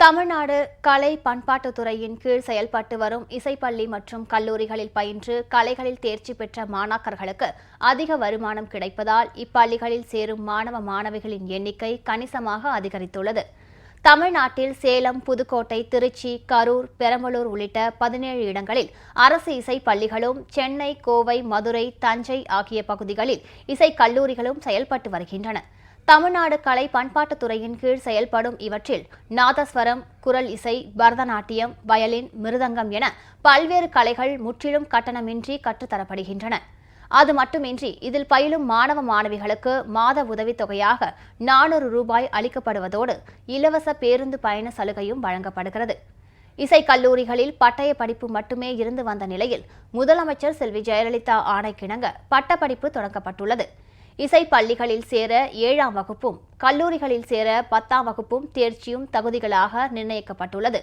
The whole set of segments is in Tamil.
தமிழ்நாடு கலை பண்பாட்டுத்துறையின் கீழ் செயல்பட்டு வரும் இசைப்பள்ளி மற்றும் கல்லூரிகளில் பயின்று கலைகளில் தேர்ச்சி பெற்ற மாணாக்கர்களுக்கு அதிக வருமானம் கிடைப்பதால் இப்பள்ளிகளில் சேரும் மாணவ மாணவிகளின் எண்ணிக்கை கணிசமாக அதிகரித்துள்ளது. தமிழ்நாட்டில் சேலம் புதுக்கோட்டை திருச்சி கரூர் பெரம்பலூர் உள்ளிட்ட பதினேழு இடங்களில் அரசு இசை பள்ளிகளும் சென்னை கோவை மதுரை தஞ்சை ஆகிய பகுதிகளில் இசை கல்லூரிகளும் செயல்பட்டு வருகின்றன. தமிழ்நாடு கலை பண்பாட்டுத்துறையின் கீழ் செயல்படும் இவற்றில் நாதஸ்வரம் குரல் இசை பரதநாட்டியம் வயலின் மிருதங்கம் என பல்வேறு கலைகள் முற்றிலும் கட்டணமின்றி கற்றுத்தரப்படுகின்றன அது மட்டுமின்றி இதில் பயிலும் மாணவ மாணவிகளுக்கு மாத உதவித்தொகையாக நானூறு ரூபாய் அளிக்கப்படுவதோடு இலவச பேருந்து பயண சலுகையும் வழங்கப்படுகிறது. இசை கல்லூரிகளில் பட்டய படிப்பு மட்டுமே இருந்து வந்த நிலையில் முதலமைச்சர் செல்வி ஜெயலலிதா ஆணைக்கிணங்க பட்டப்படிப்பு தொடங்கப்பட்டுள்ளது. இசை பள்ளிகளில் சேர ஏழாம் வகுப்பும் கல்லூரிகளில் சேர பத்தாம் வகுப்பும் தேர்ச்சியும் தகுதிகளாக நிர்ணயிக்கப்பட்டுள்ளது.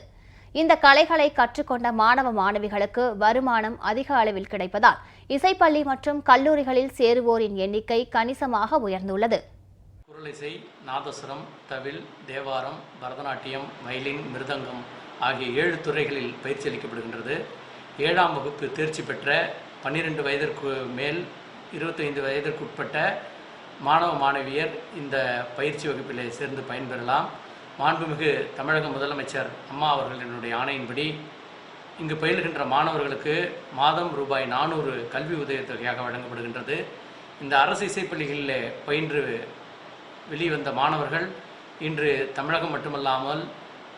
இந்த கலைகளை கற்றுக்கொண்ட மாணவ மாணவிகளுக்கு வருமானம் அதிக அளவில் கிடைப்பதால் இசைப்பள்ளி மற்றும் கல்லூரிகளில் சேருவோரின் எண்ணிக்கை கணிசமாக உயர்ந்துள்ளது. குரலிசை நாதசுரம் தவில் தேவாரம் பரதநாட்டியம் வயலின் மிருதங்கம் ஆகிய ஏழு துறைகளில் பயிற்சி அளிக்கப்படுகின்றது. ஏழாம் வகுப்பு தேர்ச்சி பெற்ற பன்னிரெண்டு வயதிற்கு மேல் இருபத்தைந்து வயதிற்குட்பட்ட மாணவ மாணவியர் இந்த பயிற்சி வகுப்பில் சேர்ந்து பயன்பெறலாம். மாண்புமிகு தமிழக முதலமைச்சர் அம்மா அவர்களினுடைய ஆணையின்படி இங்கு பயில்கின்ற மாணவர்களுக்கு மாதம் ரூபாய் நானூறு கல்வி உதவித்தொகையாக வழங்கப்படுகின்றது. இந்த அரசு இசைப்பள்ளிகளில் பயின்று வெளிவந்த மாணவர்கள் இன்று தமிழகம் மட்டுமல்லாமல்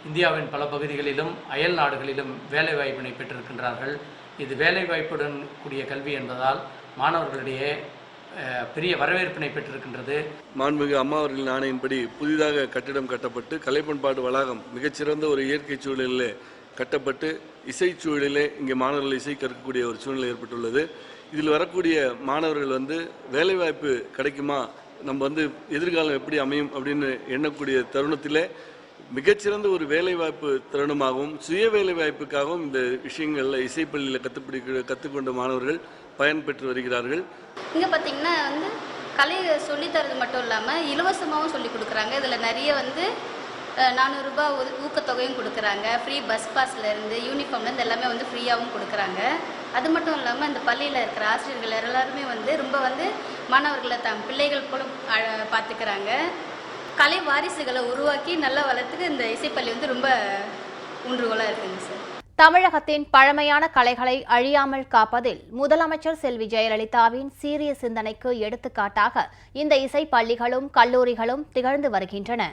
இந்தியாவின் பல பகுதிகளிலும் அயல் நாடுகளிலும் வேலைவாய்ப்பினை பெற்றிருக்கின்றார்கள். இது வேலைவாய்ப்புடன் கூடிய கல்வி என்பதால் மாணவர்களிடையே பெரிய வரவேற்பினை பெற்றிருக்கின்றது. மாண்புமிகு அம்மா அவர்களின் ஆணையின்படி புதிதாக கட்டிடம் கட்டப்பட்டு கலைப்பண்பாடு வளாகம் மிகச்சிறந்த ஒரு இயற்கை சூழலிலே கட்டப்பட்டு இசை சூழலிலே இங்கே மாணவர்கள் இசை கற்கக்கூடிய ஒரு சூழ்நிலை ஏற்பட்டுள்ளது. இதில் வரக்கூடிய மாணவர்கள் வந்து வேலைவாய்ப்பு கிடைக்குமா? நம்ம வந்து எதிர்காலம் எப்படி அமையும் அப்படின்னு எண்ணக்கூடிய தருணத்திலே மிகச்சிறந்த ஒரு வேலைவாய்ப்பு தருணமாகவும் சுய வேலைவாய்ப்புக்காகவும் இந்த விஷயங்களில் இசைப்பள்ளியில் கற்றுப்பிடி கற்றுக்கொண்ட மாணவர்கள் பயன்பெற்று வருகிறார்கள். இங்கே பார்த்தீங்கன்னா வந்து கலையை சொல்லித்தரது மட்டும் இல்லாமல் இலவசமாகவும் சொல்லி கொடுக்குறாங்க. இதில் நிறைய வந்து நானூறுரூபா ஊக்கத்தொகையும் கொடுக்குறாங்க. ஃப்ரீ பஸ் பாஸ்லேருந்து யூனிஃபார்ம்லேருந்து எல்லாமே வந்து ஃப்ரீயாகவும் கொடுக்குறாங்க. அது மட்டும் இல்லாமல் இந்த பள்ளியில் இருக்கிற ஆசிரியர்கள் எல்லாருமே வந்து ரொம்ப வந்து மாணவர்களை தம் பிள்ளைகள் போல பார்த்துக்கிறாங்க கலை வாரிசுகளை உருவாக்கி நல்லா வளர்த்துக்கு இந்த இசைப்பள்ளி வந்து ரொம்ப ஊன்றுகோலாக இருக்குங்க சார். தமிழகத்தின் பழமையான கலைகளை அழியாமல் காப்பதில் முதலமைச்சர் செல்வி ஜெயலலிதாவின் சீரிய சிந்தனைக்கு எடுத்துக்காட்டாக இந்த இசை பள்ளிகளும் கல்லூரிகளும் திகழ்ந்து வருகின்றன.